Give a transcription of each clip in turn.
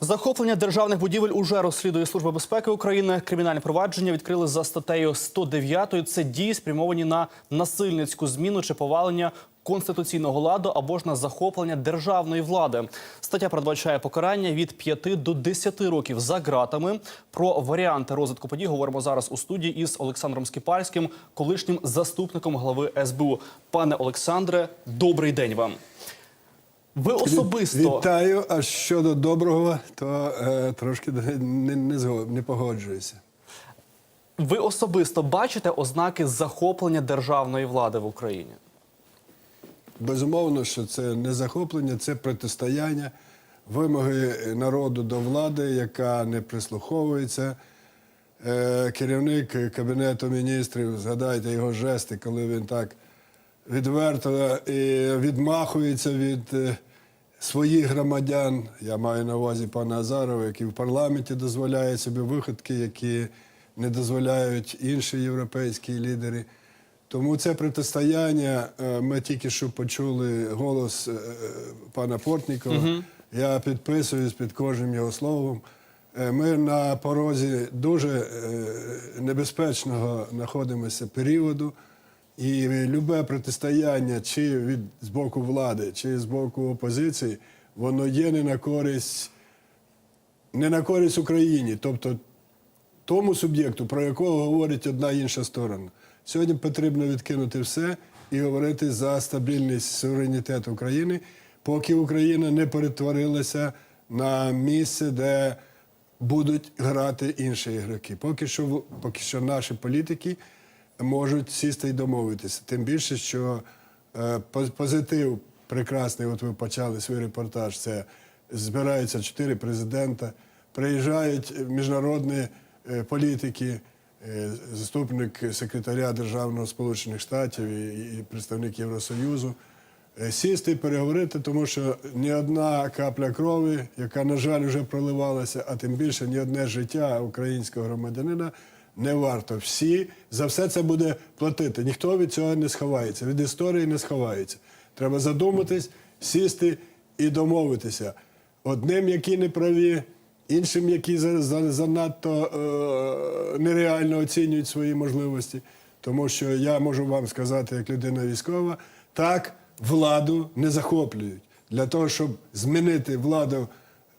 Захоплення державних будівель уже розслідує Служба безпеки України. Кримінальне провадження відкрили за статтею 109. Це дії спрямовані на насильницьку зміну чи повалення конституційного ладу або ж на захоплення державної влади. Стаття передбачає покарання від 5 до 10 років за ґратами. Про варіанти розвитку подій говоримо зараз у студії із Олександром Скіпальським, колишнім заступником глави СБУ. Пане Олександре, добрий день вам. Ви особисто Вітаю. А щодо доброго, то е, трошки не, не, не погоджуюся. Ви особисто бачите ознаки захоплення державної влади в Україні? Безумовно, що це не захоплення, це протистояння, вимоги народу до влади, яка не прислуховується. Е, керівник Кабінету міністрів, згадайте його жести, коли він так відверто відмахується від е, своїх громадян. Я маю на увазі пана Азарова, який в парламенті дозволяє собі виходки, які не дозволяють інші європейські лідери. Тому це протистояння. е, Ми тільки що почули голос е, пана Портнікова. Я підписуюсь під кожним його словом. Ми на порозі дуже небезпечного знаходимося періоду. І любе протистояння, чи від з боку влади, чи з боку опозиції, воно є не на користь, не на користь Україні, тобто тому суб'єкту, про якого говорить одна інша сторона. Сьогодні потрібно відкинути все і говорити за стабільність суверенітет України, поки Україна не перетворилася на місце, де будуть грати інші ігроки. Поки що, поки що наші політики можуть сісти і домовитися. Тим більше, що е, позитив прекрасний, от ви почали свій репортаж. Це збираються чотири президента, приїжджають міжнародні е, політики, е, заступник секретаря Державного Сполучених Штатів і, представник Євросоюзу. Сісти і переговорити, тому що ні одна капля крові, яка, на жаль, вже проливалася, а тим більше ні одне життя українського громадянина не варто. Всі за все це буде платити. Ніхто від цього не сховається, від історії не сховається. Треба задуматись, сісти і домовитися. Одним, які не праві, іншим, які за- за- занадто е, нереально оцінюють свої можливості. Тому що я можу вам сказати, як людина військова, так владу не захоплюють. Для того, щоб змінити владу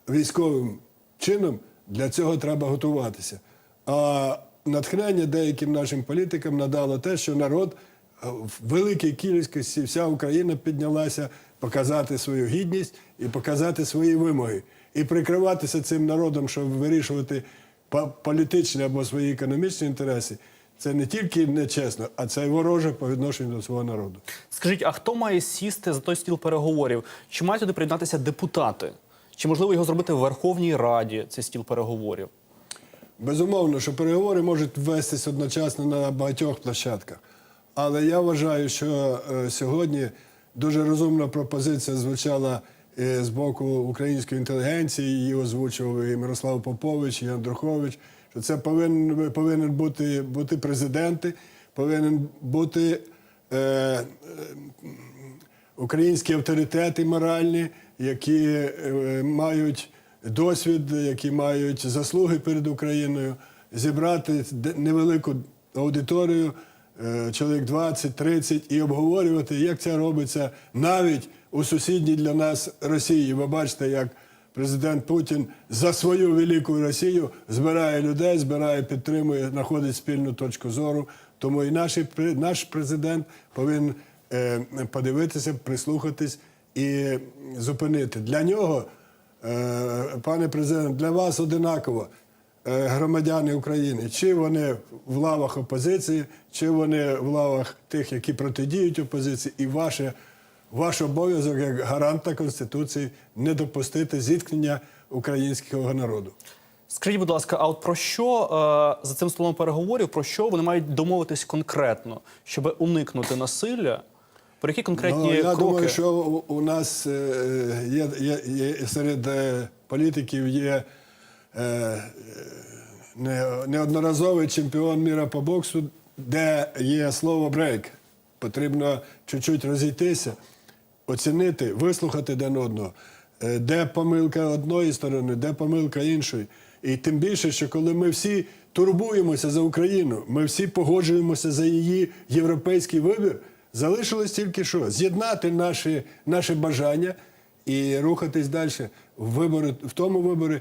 військовим чином, для цього треба готуватися. А натхнення деяким нашим політикам надало те, що народ е, в великій кількості, вся Україна піднялася показати свою гідність і показати свої вимоги. І прикриватися цим народом, щоб вирішувати політичні або свої економічні інтереси, це не тільки нечесно, а це й вороже по відношенню до свого народу. Скажіть, а хто має сісти за той стіл переговорів? Чи мають туди приєднатися депутати? Чи можливо його зробити в Верховній Раді, цей стіл переговорів? Безумовно, що переговори можуть вестись одночасно на багатьох площадках. Але я вважаю, що е, сьогодні дуже розумна пропозиція звучала е, з боку української інтелігенції, її озвучував і Мирослав Попович, і Андрухович, що це повинен, повинен бути, бути президенти, повинен бути е, е, українські авторитети моральні, які е, мають досвід, які мають заслуги перед Україною, зібрати невелику аудиторію, е, чоловік 20-30, і обговорювати, як це робиться навіть у сусідній для нас Росії. Ви бачите, як президент Путін за свою велику Росію збирає людей, збирає, підтримує, знаходить спільну точку зору. Тому і пре- наш президент повинен е, подивитися, прислухатись і зупинити. Для нього, пане президент, для вас одинаково е, громадяни України, чи вони в лавах опозиції, чи вони в лавах тих, які протидіють опозиції, і ваше, ваш обов'язок як гаранта Конституції не допустити зіткнення українського народу. Скажіть, будь ласка, а от про що е, за цим столом переговорів, про що вони мають домовитись конкретно, щоб уникнути насилля? Про які конкретні Ну, я кроки? думаю, що у, нас е, є, є, є серед е, політиків є е, неодноразовий чемпіон міра по боксу, де є слово брейк. Потрібно чуть-чуть розійтися, оцінити, вислухати один одного. де помилка одної сторони, де помилка іншої. І тим більше, що коли ми всі турбуємося за Україну, ми всі погоджуємося за її європейський вибір, залишилось тільки що з'єднати наші, наше бажання і рухатись далі в вибори, в тому виборі,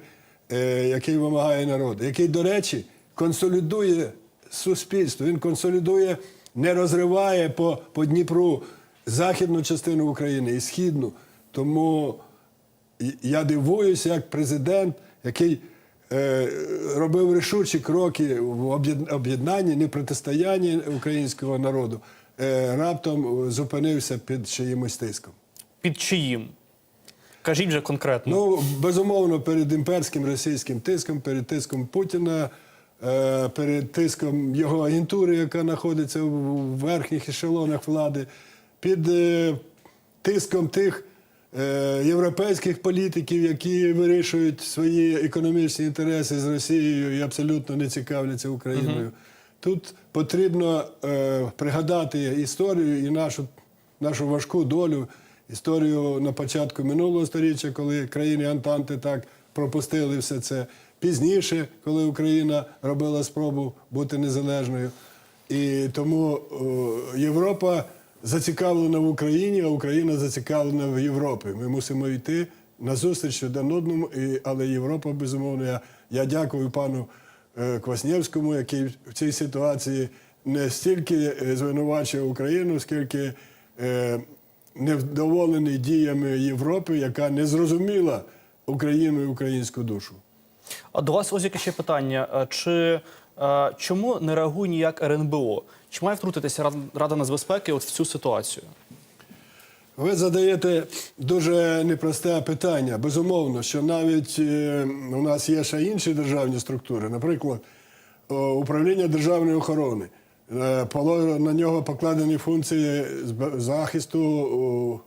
е, який вимагає народ, який, до речі, консолідує суспільство. Він консолідує, не розриває по, по Дніпру західну частину України і східну. Тому я дивуюся, як президент, який е, робив рішучі кроки в об'єднанні, не протистоянні українського народу, раптом зупинився під чиїмось тиском. Під чиїм? Кажіть вже конкретно. Ну, безумовно, перед імперським російським тиском, перед тиском Путіна, е, перед тиском його агентури, яка знаходиться в верхніх ешелонах влади, під е, тиском тих е, європейських політиків, які вирішують свої економічні інтереси з Росією і абсолютно не цікавляться Україною. Тут потрібно е, пригадати історію і нашу, нашу важку долю, історію на початку минулого століття, коли країни Антанти так пропустили все це. Пізніше, коли Україна робила спробу бути незалежною. І тому е, Європа зацікавлена в Україні, а Україна зацікавлена в Європі. Ми мусимо йти на зустріч один одному, але Європа, безумовно, я, я дякую пану Кваснєвському, який в цій ситуації не стільки е, звинувачує Україну, скільки е, невдоволений діями Європи, яка не зрозуміла Україну і українську душу. А до вас ось яке ще питання. Е, Чи е, чому не реагує ніяк РНБО? Чи має втрутитися Рад- Рада нацбезпеки от в цю ситуацію? Ви задаєте дуже непросте питання. Безумовно, що навіть е, у нас є ще інші державні структури, наприклад, управління державної охорони. Е, На нього покладені функції захисту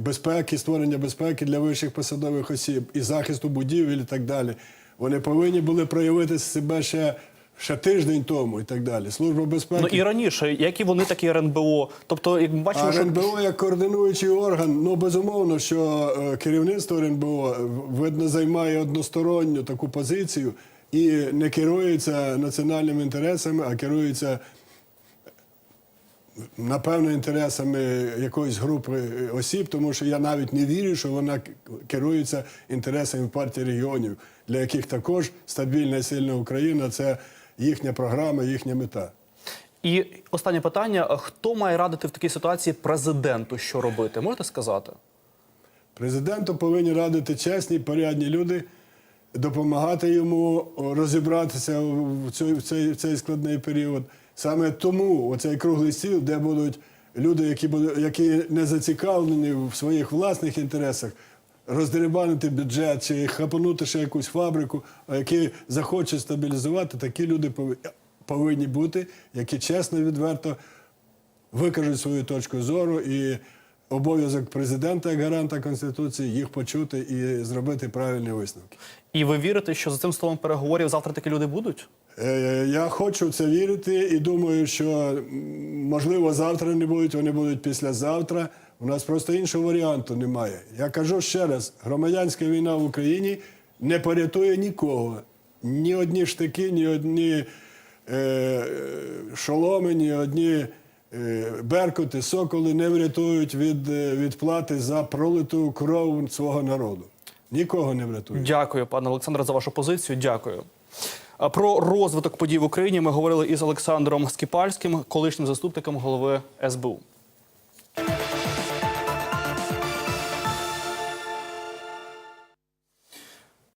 безпеки, створення безпеки для вищих посадових осіб і захисту будівель і так далі. Вони повинні були проявити себе ще, ще тиждень тому і так далі. Служба безпеки. Ну і раніше, як і вони, так і РНБО. Тобто, як ми бачимо, А що РНБО як координуючий орган, ну безумовно, що е, керівництво РНБО е, видно займає односторонню таку позицію і не керується національними інтересами, а керується напевно інтересами якоїсь групи е, осіб, тому що я навіть не вірю, що вона керується інтересами партії регіонів, для яких також стабільна і сильна Україна це їхня програма, їхня мета. і останнє питання: хто має радити в такій ситуації президенту, що робити? Можете сказати? Президенту повинні радити чесні, порядні люди, допомагати йому розібратися в цей, в цей, в цей складний період. Саме тому оцей круглий стіл, де будуть люди, які, будуть, які не зацікавлені в своїх власних інтересах, роздерибанити бюджет чи хапанути ще якусь фабрику, які захочуть стабілізувати, такі люди повинні, бути, які чесно, відверто викажуть свою точку зору і обов'язок президента як гаранта Конституції їх почути і зробити правильні висновки. І ви вірите, що за цим столом переговорів завтра такі люди будуть? Е, Я хочу в це вірити і думаю, що можливо завтра не будуть, вони будуть післязавтра. У нас просто іншого варіанту немає. Я кажу ще раз: громадянська війна в Україні не порятує нікого. Ні одні штики, ні одні е, шоломи, ні одні е, беркути, соколи не врятують від, е, від плати за пролиту кров свого народу. Нікого не врятують. Дякую, пане Олександре, за вашу позицію. Дякую. Про розвиток подій в Україні ми говорили із Олександром Скіпальським, колишнім заступником голови СБУ.